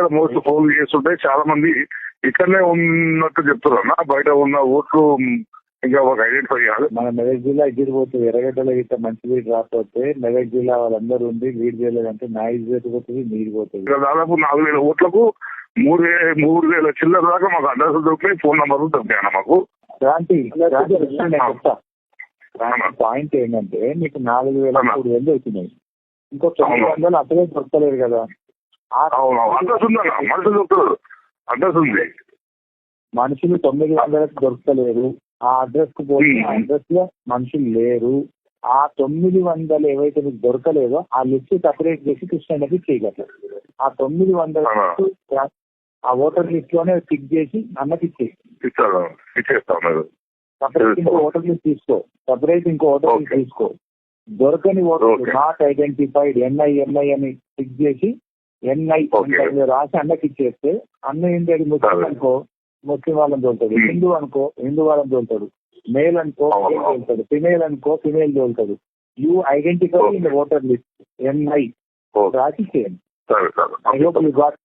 దగ్గర most phone చేస్తుంటే చాలా మంది ఇక్కడనే ఉన్నట్టు చెప్తున్నారు బయట ఉన్న ఓట్లు ఇంకా ఒక ఐడెంటిఫై చేయాలి. మన మెదక్ జిల్లా ఇద్దరు పోతుంది ఎర్రగడ్డలో ఇట్లా మంచి వీడు రాకపోతే మెదక్ జిల్లా వాళ్ళందరూ ఉండి వీడు చేయలేదంటే నా ఇజ్జత్ పోతుంది నీరు పోతుంది. ఇక్కడ దాదాపు నాలుగు వేల ఓట్లకు మూడు వే- మూడు వేల చిల్లర దాకా మాకు అడ్రస్ దొరికినాయి. ఫోన్ నంబర్లు దొరికాయి అన్న మాకు. క్రాంతి పాయింట్ ఏంటంటే మీకు నాలుగు వేల. మూడు వేలు వచ్చినాయి ఇంకో తొమ్మిది. వందలు అప్పుడే దొరకలేదు కదా. అడ్రస్ ఉందన్న. ఉంది. మనుషులు తొమ్మిది వందలకు దొరకలేరు ఆ అడ్రస్కు ఆ అడ్రస్లో మనుషులు లేరు. ఆ తొమ్మిది వందలు ఏవైతే మీకు దొరకలేదో ఆ లిస్ట్ సపరేట్ చేసి కృష్ణకి చేయగలరు. ఆ తొమ్మిది వందల. ఆ. ఓటర్ లిస్ట్లోనే టిక్ చేసి అన్నకి సపరేట్ ఇంకో ఓటర్ లిస్ట్ తీసుకో. సపరేట్ ఇంకో ఓటర్ లిస్ట్. తీసుకో. దొరకని voter. Not identified NI NI అని టిక్ చేసి ఎన్ఐ. రాసి అన్నకి ఇచ్చేస్తే అన్న ఏంటి అది ముస్లిం. అనుకో ముస్లిం వాళ్ళని తోలుతాడు. హిందూ అనుకో హిందూ వాళ్ళని తోలుతాడు. మేల్ అనుకో. మేల్ తోలుతాడు. ఫిమేల్ అనుకో female తోలుతాడు. You identify in voter list. NI రాసి చేయండి